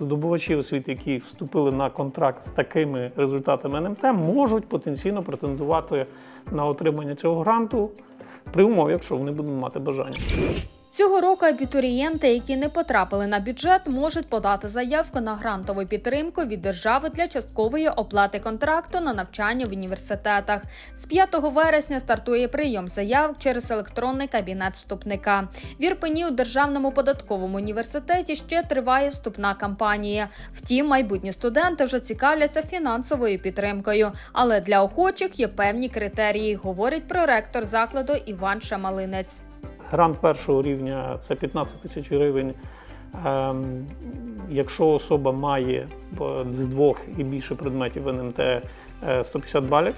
здобувачі освіти, які вступили на контракт з такими результатами НМТ, можуть потенційно претендувати на отримання цього гранту при умові, якщо вони будуть мати бажання. Цього року абітурієнти, які не потрапили на бюджет, можуть подати заявку на грантову підтримку від держави для часткової оплати контракту на навчання в університетах. З 5 вересня стартує прийом заявок через електронний кабінет вступника. В Ірпені у Державному податковому університеті ще триває вступна кампанія. Втім, майбутні студенти вже цікавляться фінансовою підтримкою. Але для охочих є певні критерії, говорить проректор закладу Іван Шамалинець. Грант першого рівня це 15 тисяч гривень. Ем, Якщо особа має з двох і більше предметів НМТ е, 150 балів.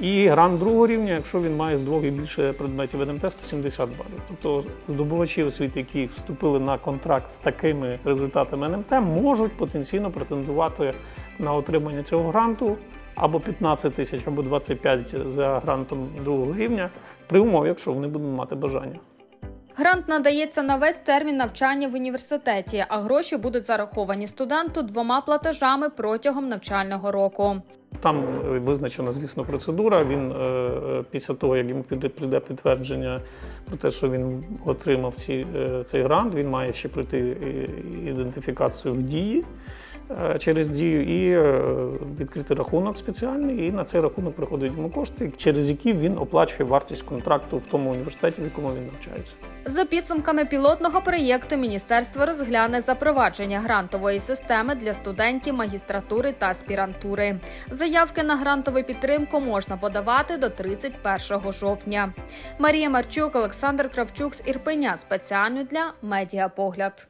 І грант другого рівня, якщо він має з двох і більше предметів НМТ 170 балів. Тобто здобувачі освіти, які вступили на контракт з такими результатами НМТ, можуть потенційно претендувати на отримання цього гранту або 15 тисяч, або 25 за грантом другого рівня, при умові, якщо вони будуть мати бажання. Грант надається на весь термін навчання в університеті, а гроші будуть зараховані студенту двома платежами протягом навчального року. Там е, визначена, звісно, процедура. Він е, е, після того, як йому піде, прийде підтвердження про те, що він отримав ці, цей грант, він має ще пройти ідентифікацію в дії через дію і е, відкрити рахунок спеціальний. І на цей рахунок приходять йому кошти, через які він оплачує вартість контракту в тому університеті, в якому він навчається. За підсумками пілотного проєкту міністерство розгляне запровадження грантової системи для студентів магістратури та аспірантури. Заявки на грантову підтримку можна подавати до 31 жовтня. Марія Марчук, Олександр Кравчук з Ірпеня спеціально для Медіапогляд.